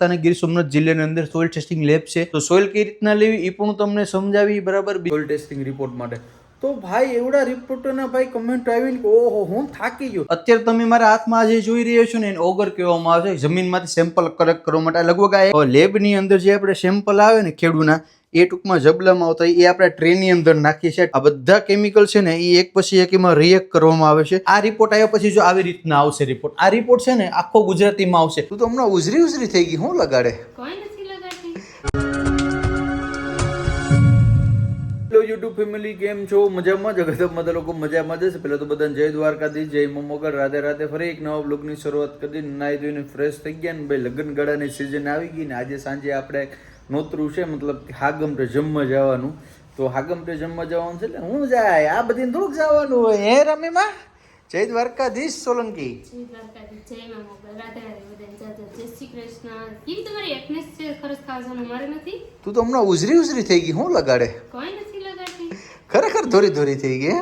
પોતાના ગીર સોમનાથ જિલ્લાની અંદર સોઇલ ટેસ્ટિંગ લેબ છે. તો સોઇલ કઈ રીતના લેવી એ પણ તમને સમજાવી બરાબર. સોઇલ ટેસ્ટિંગ રિપોર્ટ માટે. તો ભાઈ એવડા રિપોર્ટના ભાઈ કમેન્ટ આવીને ઓહો હું થાકી ગયો. અત્યારે તમે મારા હાથમાં આજે જોઈ રહ્યા છો ને એને ઓગર કહેવામાં આવે છે. જમીનમાંથી સેમ્પલ કલેક્ટ કરવા માટે. લગભગ આ લેબની અંદર જે આપણે સેમ્પલ આવે ને ખેડૂના એ ટૂંકમાં જબલામાં આવતા એ આપણે ટ્રેની અંદર નાખીએ છીએ. આ બધા કેમિકલ છે ને એ એક પછી એક એમાં રિએક્ટ કરવામાં આવે છે. આ રિપોર્ટ આવ્યા પછી જો આવી રીતના આવશે રિપોર્ટ આ રિપોર્ટ છે ને આખો ગુજરાતીમાં આવશે. તું તો હમણાં ઉજરી ઉજરી થઈ ગઈ હું લગાડે? કોઈ નથી લગાડતી. હેલો યુટ્યુબ ફેમિલી કેમ છો? મજામાં? જગત બધા લોકો મજામાં જશે પહેલાં તો બધાને જય દ્વારકાથી જય મમોગર રાધે રાધે ફરી એક નવા બ્લોગની શરૂઆત કરી. નાહી ધોઈને ફ્રેશ થઈ ગયા ને ભાઈ લગ્ન ગાળાની સિઝન આવી ગઈ ને આજે સાંજે આપણે નોતરું છે મતલબ કે હાગમટે જમવા જવાનું. તો હાગમટે જમવા જવાનું છે એટલે હું જાય આ બધી થોડુંક જવાનું હોય. હે રમીમાં? જય દ્વારકાધીશ સોલંકી. તું તો હમણાં ઉજરી ઉજરી થઈ ગઈ હું લગાડે? ખરેખર ધોરી ધોરી થઈ ગઈ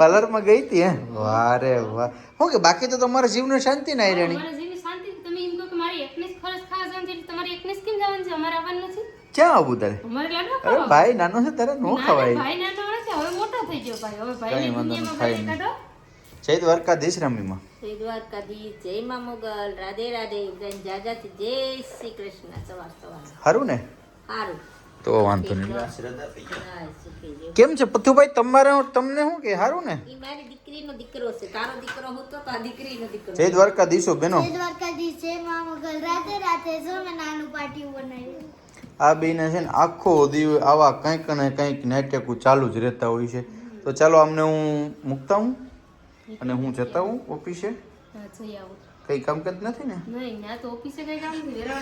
પાર્લરમાં ગઈ હતી. હે? વાહ રે વાહ. હું કે બાકી તો તમારા જીવને શાંતિ ના રહેણી મારા જેવી શાંતિ તમે એમ કહો કે મારી એકનેસ ખરસ ખાવા જવાનું છે એટલે તમારી કેમ છે અમારે આવવાનું નથી. ક્યાં આવું તારે? અમારે અરે ભાઈ નાનો છે તારે નો ખવાય. ભાઈ નાનો છે હવે મોટો થઈ ગયો ભાઈ. હવે ભાઈ કાંઈ વાંધો નહીં, દુનિયામાં ભાઈ કાઢો જય દ્વારકાધીશ રમીમાં. જય દ્વારકાધીશ જય મા મોગલ રાધે રાધે જાજાથી જય શ્રી કૃષ્ણ સવાર સવાર સારું ને? સારું તો વાંધો નહીં. કેમ છે પથુભાઈ તમારે તમને શું કે? સારું ને? ઈ મારી દીકરીનો દીકરો છે. તારો દીકરો હતો તો આ દીકરીનો દીકરો જય દ્વારકાધીશો બેનો. જય દ્વારકાધીશ જય મા મોગલ. રાતે રાતે જો મેં નાનું પાટિયું બનાવ્યું. આ બેને છે ને આખો દીવ આવા કંઈક ને કંઈક નાટકો ચાલુ જ રહેતા હોય છે. તો ચાલો અમને હું મૂકતા હું? અને હું જતા હું ઓફિસે? જઈ આવો. કઈ કામકાજ નથી ને? નહીં તો ઓફિસે કઈ કામ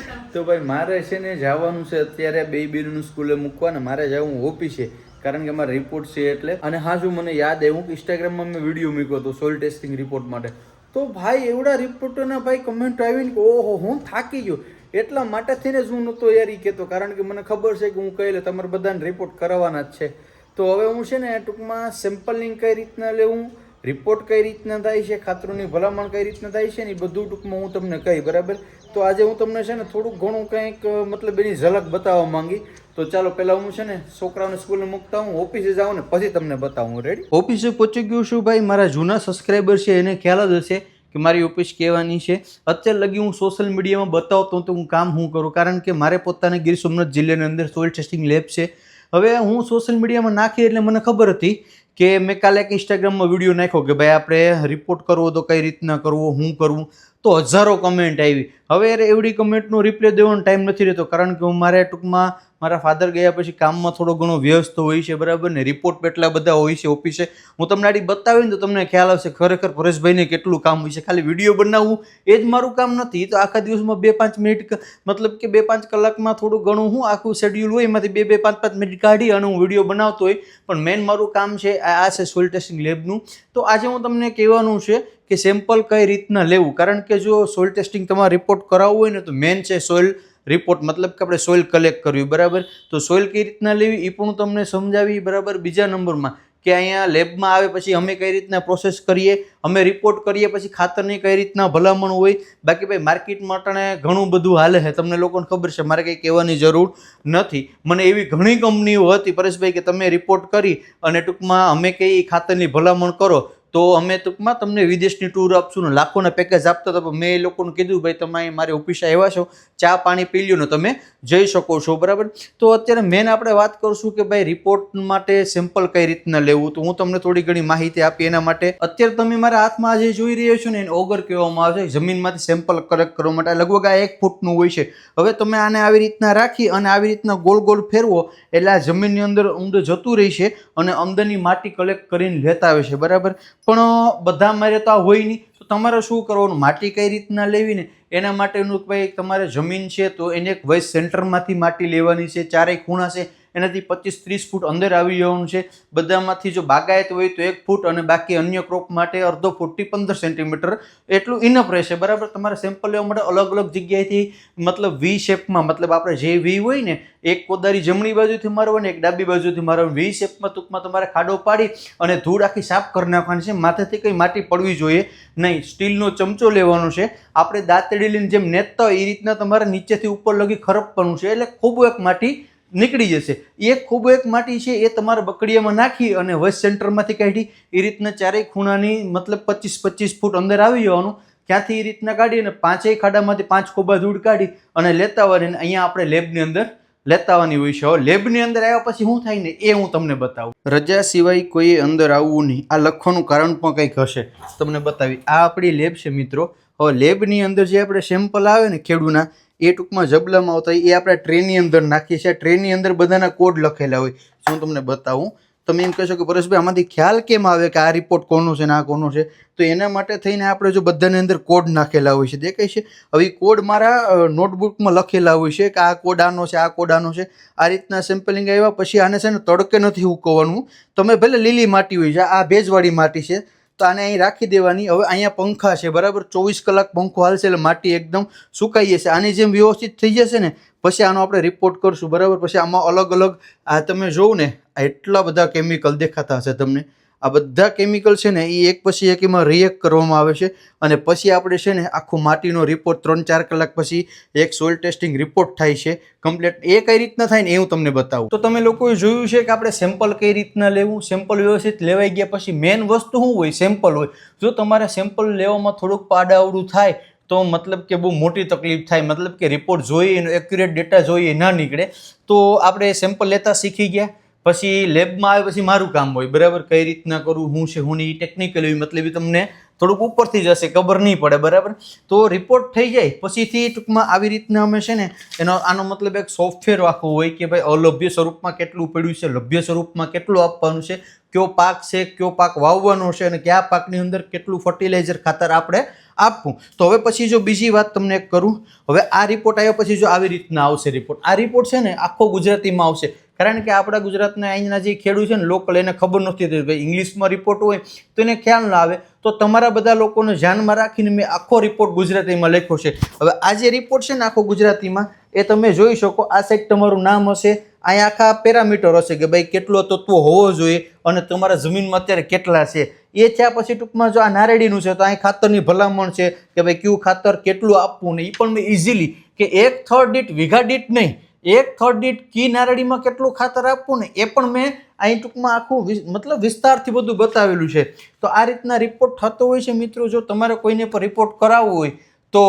કામ. તો ભાઈ મારે છે ને જવાનું છે અત્યારે બે બેનનું સ્કૂલે મૂકવા ને મારે જવું ઓફિસે. કારણ કે મારે રિપોર્ટ છે એટલે. અને હા શું મને યાદ આવ્યું કે ઇન્સ્ટાગ્રામમાં મેં વીડિયો મૂક્યો હતો સોઇલ ટેસ્ટિંગ રિપોર્ટ માટે. તો ભાઈ એવડા રિપોર્ટોના ભાઈ કમેન્ટ આવીને કે ઓહો હું થાકી ગયો. એટલા માટે થઈને જ હું નહોતો યાર એ કહેતો. કારણ કે મને ખબર છે કે હું કહી લે તમારે બધાને રિપોર્ટ કરાવવાના જ છે. તો હવે હું છે ને ટૂંકમાં સેમ્પલિંગ કઈ રીતના લેવું રિપોર્ટ કઈ રીતના થાય છે, ખાતરોની ભલામણ કઈ રીતના થાય છે ને એ બધું ટૂંકમાં હું તમને કહી, બરાબર? તો આજે હું તમને છે ને થોડુંક ઘણું કંઈક મતલબ એની ઝલક બતાવવા માંગી. તો ચાલો પહેલા હું છે ને છોકરાઓને સ્કૂલે મૂકતા હું, ઓફિસે જાઉં ને પછી તમને બતાવું રેડી ઓફિસે પહોંચી ગયું છું ભાઈ, મારા જૂના સબસ્ક્રાઈબર છે, એને ખ્યાલ જ હશે કે મારી ઓફિસ કહેવાની છે. અત્યારે લગી હું સોશિયલ મીડિયામાં બતાવતો તો હું કામ હું કરું? કારણ કે મારે પોતાને ગીર સોમનાથ જિલ્લાની અંદર સોઇલ ટેસ્ટિંગ લેબ છે. હવે હું સોશિયલ મીડિયામાં નાખી એટલે મને ખબર હતી કે મેં કાલે એક ઇન્સ્ટાગ્રામમાં વીડિયો નાખ્યો કે ભાઈ આપણે રિપોર્ટ કરવો તો કઈ રીતના કરવો, હું કરવું? તો હજારો કમેન્ટ આવી. હવે યાર, એવડી કમેન્ટનો રિપ્લાય દેવાનો ટાઈમ નથી રહેતો, કારણ કે હું મારે ટૂંકમાં મારા ફાધર ગયા પછી કામમાં થોડો ઘણો વ્યસ્ત હોય છે, બરાબર ને? રિપોર્ટ એટલા બધા હોય છે ઓફિસે હું તમને આડી બતાવીને તો તમને ખ્યાલ આવશે ખરેખર પરેશભાઈને કેટલું કામ હોય છે. ખાલી વીડિયો બનાવવું એ જ મારું કામ નથી. તો આખા દિવસમાં બે પાંચ મિનિટ મતલબ કે બે પાંચ કલાકમાં થોડું ઘણું હું આખું શેડ્યુલ હોય, એમાંથી બે બે પાંચ પાંચ મિનિટ કાઢી અને હું વીડિયો બનાવતો હોય. પણ મેન મારું કામ છે, આ છે સોઇલ ટેસ્ટિંગ લેબનું તો આજે હું તમને કહેવાનું છે કે સેમ્પલ કઈ રીતના લેવું? કારણ કે જો સોઇલ ટેસ્ટિંગ તમારે રિપોર્ટ કરાવવું હોય ને તો મેન છે સોઇલ રિપોર્ટ મતલબ કે આપણે સોઇલ કલેક્ટ કરવી બરાબર? તો સોઇલ કઈ રીતના લેવી એ પણ તમને સમજાવી, બરાબર? બીજા નંબરમાં કે અહીંયા લેબમાં આવે પછી અમે કઈ રીતના પ્રોસેસ કરીએ, અમે રિપોર્ટ કરીએ પછી ખાતરની કઈ રીતના ભલામણ હોય. બાકી ભાઈ માર્કેટ માટે ઘણું બધું હાલે છે. તમને લોકોને ખબર છે, મારે કંઈ કહેવાની જરૂર નથી. મને એવી ઘણી કંપનીઓ હતી, પરેશભાઈ, કે તમે રિપોર્ટ કરી અને ટૂંકમાં અમે કઈ ખાતરની ભલામણ કરો. તો અમે ટૂંકમાં તમને વિદેશની ટૂર આપશું ને લાખોના પેકેજ આપતા હતા, પણ મેં એ લોકોને કીધું, ભાઈ, તમે મારી ઓફિસે આવ્યા છો, ચા પાણી પી લ્યો ને તમે જઈ શકો છો. બરાબર? તો અત્યારે મેન આપણે વાત કરશું કે, ભાઈ રિપોર્ટ માટે સેમ્પલ કઈ રીતના લેવું? તો હું તમને થોડી ઘણી માહિતી આપી એના માટે. અત્યારે તમે મારા હાથમાં આજે જોઈ રહ્યા છો ને, એને ઓગર કહેવામાં આવે છે, જમીનમાંથી સેમ્પલ કલેક્ટ કરવા માટે. લગભગ આ એક ફૂટનું હોય છે. હવે તમે આને આવી રીતના રાખી અને આવી રીતના ગોલ ગોલ ફેરવો, એટલે આ જમીનની અંદર ઊંડે જતું રહેશે અને અંદરની માટી કલેક્ટ કરીને લેતા આવે છે. બરાબર? પણ બધા મારે તો આ હોય નહીં. તો તમારે શું કરવાનું? માટી કઈ રીતના લેવી ને? એના માટેનું ભાઈ તમારે જમીન છે, તો એને એક વૈસ સેન્ટરમાંથી માટી લેવાની છે, ચારેય ખૂણા છે. એનાથી પચીસ, ત્રીસ ફૂટ અંદર આવી જવાનું છે. બધામાંથી જો બાગાયત હોય તો એક ફૂટ અને બાકી અન્ય ક્રોપ માટે અડધો ફૂટથી પંદર સેન્ટીમીટર. એટલું ઇનફ રહેશે. બરાબર? તમારે સેમ્પલ લેવા માટે અલગ અલગ જગ્યાએથી મતલબ વી શેપમાં મતલબ આપણે જે વી હોય ને, એક કોદારી જમણી બાજુથી મારવાની, એક ડાબી બાજુથી મારવાની. વી શેપમાં ટૂંકમાં તમારે ખાડો પાડી અને ધૂળ આખી સાફ કરી નાખવાની છે. માથેથી કંઈ માટી પડવી જોઈએ નહીં. સ્ટીલનો ચમચો લેવાનો છે. આપણે દાંતડી લઈને જેમ નેતતા એ રીતના તમારે નીચેથી ઉપર લગી ખરપવાનું છે. એટલે ખૂબ એક માટી નીકળી જશે. એ ખૂબ એક માટી છે, એ તમારે બકડીયામાં નાખી અને વસ્ટ સેન્ટરમાંથી કાઢી, એ રીતના ચારેય ખૂણાની મતલબ પચીસ પચીસ ફૂટ અંદર આવી જવાનું. ક્યાંથી એ રીતના કાઢી અને પાંચેય ખાડામાંથી પાંચ ખોબા ધૂળ કાઢી અને લેતા આવવાની. અહીંયા આપણે લેબની અંદર લેતા આવવાની હોય છે. લેબની અંદર આવ્યા પછી શું થાય ને એ હું તમને બતાવું. રજા સિવાય કોઈ અંદર આવવું નહીં. આ લખવાનું કારણ પણ કંઈક હશે. તમને બતાવી. આ આપણી લેબ છે મિત્રો. હવે લેબની અંદર જે આપણે સેમ્પલ આવે ને ખેડૂના એ ટૂંકમાં જબલામાં આવતા હોય, એ આપણે ટ્રેનની અંદર નાખીએ છીએ. ટ્રેની અંદર બધાના કોડ લખેલા હોય. શું તમને બતાવું, તમે એમ કહેશો કે પરેશભાઈ, આમાંથી ખ્યાલ કેમ આવે કે આ રિપોર્ટ કોનો છે ને આ કોનો છે? તો એના માટે થઈને આપણે જો બધાની અંદર કોડ નાખેલા હોય છે. દેખાય છે? હવે કોડ મારા નોટબુકમાં લખેલા હોય છે કે આ કોડ આનો છે, આ કોડ આનો છે. આ રીતના સેમ્પલિંગ આવ્યા પછી આને છે ને તડકે નથી ઉકવવાનું તમે ભલે લીલી માટી હોય છે, આ ભેજવાળી માટી છે તો આને અહીં રાખી દેવાની. હવે અહીંયા પંખા છે, બરાબર? ચોવીસ કલાક પંખો હાલશે એટલે માટી એકદમ સુકાઈ જશે. આની જેમ વ્યવસ્થિત થઈ જશે ને, પછી આનો આપણે રિપોર્ટ કરશું, બરાબર? પછી આમાં અલગ અલગ આ તમે જોવો ને એટલા બધા કેમિકલ દેખાતા હશે તમને. આ બધા કેમિકલ છે ને એ એક પછી એક એમાં રિએક્ટ કરવામાં આવે છે અને પછી આપણે છે ને આખું માટીનો રિપોર્ટ ત્રણ ચાર કલાક પછી એક સોઇલ ટેસ્ટિંગ રિપોર્ટ થાય છે. કમ્પ્લેટ એ કઈ રીતના થાય ને એ હું તમને બતાવું. તો તમે લોકોએ જોયું છે કે આપણે સેમ્પલ કઈ રીતના લેવું સેમ્પલ વ્યવસ્થિત લેવાઈ ગયા પછી મેન વસ્તુ શું હોય? સેમ્પલ હોય. જો તમારે સેમ્પલ લેવામાં થોડુંક પાડાવડું થાય, તો મતલબ કે બહુ મોટી તકલીફ થાય. મતલબ કે રિપોર્ટ જોઈએ એનો એક્યુરેટ ડેટા જોઈએ, ના નીકળે, તો આપણે સેમ્પલ લેતા શીખી ગયા. પછી લેબમાં આવે પછી મારું કામ હોય, બરાબર? કઈ રીતના કરવું હું છે, હું નહીં ટેકનિકલ મતલબ તમને થોડુંક ઉપરથી જશે ખબર નહીં પડે, બરાબર? તો રિપોર્ટ થઈ જાય, પછીથી ટૂંકમાં આવી રીતના અમે છે ને, એનો, આનો મતલબ એક સોફ્ટવેર આખું હોય કે ભાઈ અલભ્ય સ્વરૂપમાં કેટલું પડ્યું છે, લભ્ય સ્વરૂપમાં કેટલું આપવાનું છે, કયો પાક છે, કયો પાક વાવવાનો છે અને કયા પાકની અંદર કેટલું ફર્ટિલાઇઝર ખાતર આપણે આપવું. તો હવે પછી જો બીજી વાત તમને કરું, હવે આ રિપોર્ટ આવ્યા પછી જો આવી રીતના આવશે રિપોર્ટ આ રિપોર્ટ છે ને આખો ગુજરાતીમાં આવશે. કારણ કે આપણા ગુજરાતના અહીંના જે ખેડૂત છે ને, લોકલ એને ખબર નથી થતી ભાઈ ઇંગ્લિશમાં રિપોર્ટ હોય તો એને ખ્યાલ ના આવે. તો તમારા બધા લોકોને ધ્યાનમાં રાખીને મેં આખો રિપોર્ટ ગુજરાતીમાં લખ્યો છે. હવે આ જે રિપોર્ટ છે ને, આખો ગુજરાતીમાં, એ તમે જોઈ શકો, આ સાઈડ તમારું નામ હશે અહીંયા આખા પેરામીટર હશે કે ભાઈ કેટલો તત્વો હોવો જોઈએ અને તમારા જમીનમાં અત્યારે કેટલા છે. એ થયા પછી ટૂંકમાં જો આ નારેડીનું છે, તો અહીં ખાતરની ભલામણ છે કે ભાઈ કયું ખાતર કેટલું આપવું ને એ પણ મેં ઇઝીલી કે એક થર્ડ દીઠ વીઘા દીઠ નહીં એક થર્ડ દીઠ કી નારળીમાં કેટલું ખાતર આપવું ને એ પણ મેં અહીં ટૂંકમાં આખું મતલબ વિસ્તારથી બધું બતાવેલું છે. તો આ રીતના રિપોર્ટ થતો હોય છે મિત્રો જો તમારે કોઈને પણ રિપોર્ટ કરાવવો હોય તો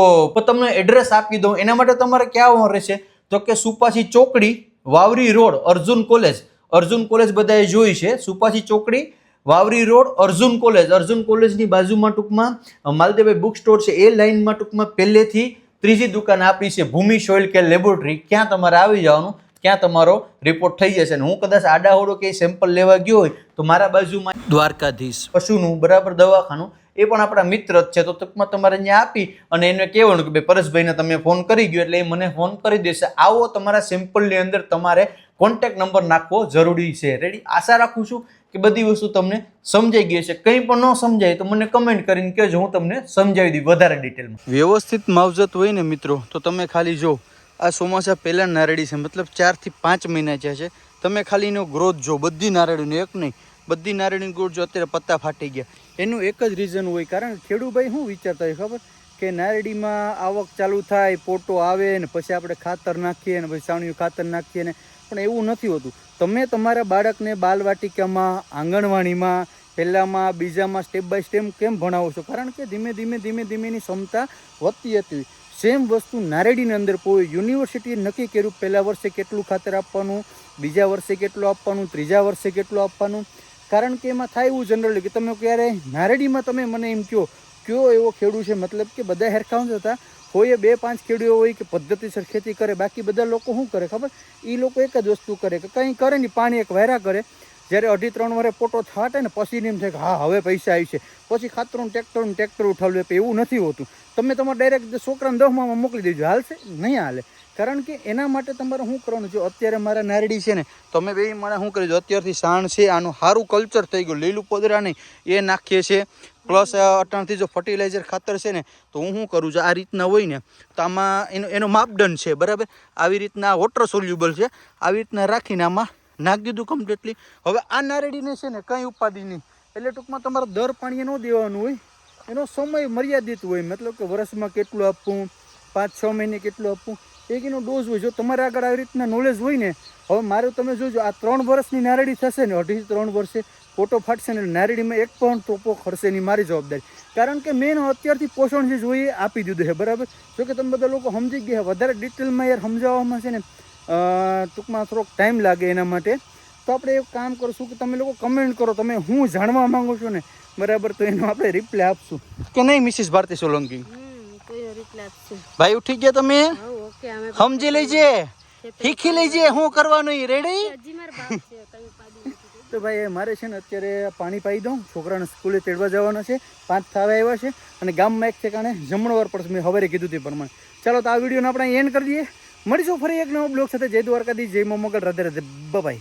તમને એડ્રેસ આપી દઉં. એના માટે તમારે ક્યાં રહેશે? તો કે સુપાસી ચોકડી Vavri road Arjun college. Arjun college બધાએ જોઈ છે. સુપાસી ચોકડી વાવરી રોડ અર્જુન કોલેજ. અર્જુન કોલેજની બાજુમાં ટૂંકમાં અ, માલદેવભાઈ બુક સ્ટોર છે. એ લાઇનમાં ટૂંકમાં પહેલેથી ત્રીજી દુકાન આપણી છે ભૂમિ સોઇલ કે લેબોરેટરી. ક્યાં તમારે આવી જવાનું ક્યાં તમારો રિપોર્ટ થઈ જશે. અને હું કદાચ આડાહોડો કે સેમ્પલ લેવા ગયો હોય તો મારા બાજુમાં દ્વારકાધીશ. પશુનું બરાબર દવાખાનું એ પણ આપણા મિત્ર જ છે. તો ટૂંકમાં તમારે અહીંયા આપી અને એને કહેવાનું કે ભાઈ પરેશભાઈને તમે ફોન કરી ગયો એટલે એ મને ફોન કરી દેશે. આવો તમારા સેમ્પલની અંદર તમારે કોન્ટેક્ટ નંબર નાખવો જરૂરી છે. રેડી આશા રાખું છું કે બધી વસ્તુ તમને સમજાઈ ગઈ છે કંઈ પણ ન સમજાય તો મને કમેન્ટ કરીને કહેજો, હું તમને સમજાવી દઉં વધારે ડિટેલમાં વ્યવસ્થિત માવજત હોય ને મિત્રો, તો તમે ખાલી જો, આ ચોમાસા પહેલાં નારેડી છે, મતલબ ચારથી પાંચ મહિના જ્યાં છે, તમે ખાલી એનો ગ્રોથ જો, બધી નારળીનો એક નહીં, બધી નારળીની ગ્રોથ જો અત્યારે પત્તા ફાટી ગયા. એનું એક જ રીઝન હોય, કારણ કે ખેડૂભાઈ શું વિચારતા હોય ખબર? કે નારડીમાં આવક ચાલુ થાય, પોટો આવે ને પછી આપણે ખાતર નાખીએ ને પછી સાવણીયું ખાતર નાખીએ ને પણ એવું નથી હોતું. તમે તમારા બાળકને બાલવાટિકામાં, આંગણવાડીમાં, પહેલાંમાં, બીજામાં સ્ટેપ બાય સ્ટેપ કેમ ભણાવો છો? કારણ કે ધીમે ધીમે ધીમે ધીમે એની ક્ષમતા વધતી હતી સેમ વસ્તુ નારેડીની અંદર પોઈ યુનિવર્સિટીએ નક્કી કર્યું પહેલા વર્ષે કેટલું ખાતર આપવાનું, બીજા વર્ષે કેટલું આપવાનું, ત્રીજા વર્ષે કેટલું આપવાનું? કારણ કે એમાં થાય એવું જનરલી કે તમે ક્યારે નારેડીમાં તમે મને એમ કહો કયો એવો ખેડૂત છે? મતલબ કે બધા હેરખા જ હતા. કોઈએ બે પાંચ ખેડૂતો હોય કે પદ્ધતિસર ખેતી કરે, બાકી બધા લોકો શું કરે ખબર? એ લોકો એક જ વસ્તુ કરે કે કંઈ કરે નહીં, પાણી એક વહેરા કરે. જ્યારે અઢી ત્રણ વરે પોટો થાટે ને પછી એમ થાય કે હા, હવે પૈસા આવી છે. પછી ખાતરનું ટ્રેક્ટરનું ટ્રેક્ટર ઉઠાવ્યું એવું નથી હોતું. તમે તમારે ડાયરેક્ટ છોકરાને દસમાં મોકલી દેજો. હાલશે? નહીં હાલે. કારણ કે એના માટે તમારે શું કરવાનું જો અત્યારે મારા નારડી છે ને, તમે બે મને શું કરી દો અત્યારથી સાણ છે, આનું સારું કલ્ચર થઈ ગયું. લીલું પોદરા એ નાખીએ છીએ. પ્લસ અટાણથી જો ફર્ટિલાઇઝર ખાતર છે ને, તો હું શું કરું છું? આ રીતના હોય ને, તો આમાં એનો એનો માપદંડ છે, બરાબર? આવી રીતના વોટર સોલ્યુબલ છે. આવી રીતના રાખીને આમાં નાખી દીધું કમ્પ્લીટલી હવે આ નારડીને છે ને, કંઈ ઉપાધિ નહીં. એટલે ટૂંકમાં તમારે દર પાણીએ ન દેવાનું હોય. એનો સમય મર્યાદિત હોય મતલબ કે વર્ષમાં કેટલું આપવું, પાંચ, છ મહિને કેટલું આપવું, એક એનો ડોઝ હોય. જો તમારે આગળ આવી રીતના નોલેજ હોય ને, હવે મારે તમે જોજો, આ ત્રણ વર્ષની નારેડી થશે ને, અઢી ત્રણ વર્ષે ફોટો ફાટશે ને નારડીમાં એક પણ ટોપો ખરશે નહીં, મારી જવાબદારી. કારણ કે મેં અત્યારથી પોષણ જે જોઈએ આપી દીધું છે, બરાબર? જો કે તમે બધા લોકો સમજી ગયા, વધારે ડિટેલમાં યાર સમજાવવામાં છે ને ટૂંકમાં થોડોક ટાઈમ લાગે એના માટે. તો આપણે એક કામ કરશું કે તમે લોકો કમેન્ટ કરો. તમે હું જાણવા માંગો છો ને બરાબર તો એનો આપણે રિપ્લાય આપશું. કે નહીં મિસિસ ભારતી સોલંકી? ભાઈ ઉઠી ગયા તમે? સમજી લેજે. શીખી લેજે હું કરવાનું રેડી તો ભાઈ મારે છે ને અત્યારે પાણી પાઈ દઉં. છોકરાને સ્કૂલે તેડવા જવાના છે. પાંચ થાવે આવ્યા છે. અને ગામમાં એક ઠેકાણે જમણવાર પડશે. મેં હવે કીધું તે પ્રમાણે. ચાલો તો આ વિડીયોને આપણે એન્ડ કરી દઈએ. મળીશું ફરી એક નવો બ્લોગ સાથે. જય દ્વારકાથી જય મોમગલ રાધે રાધે. બાય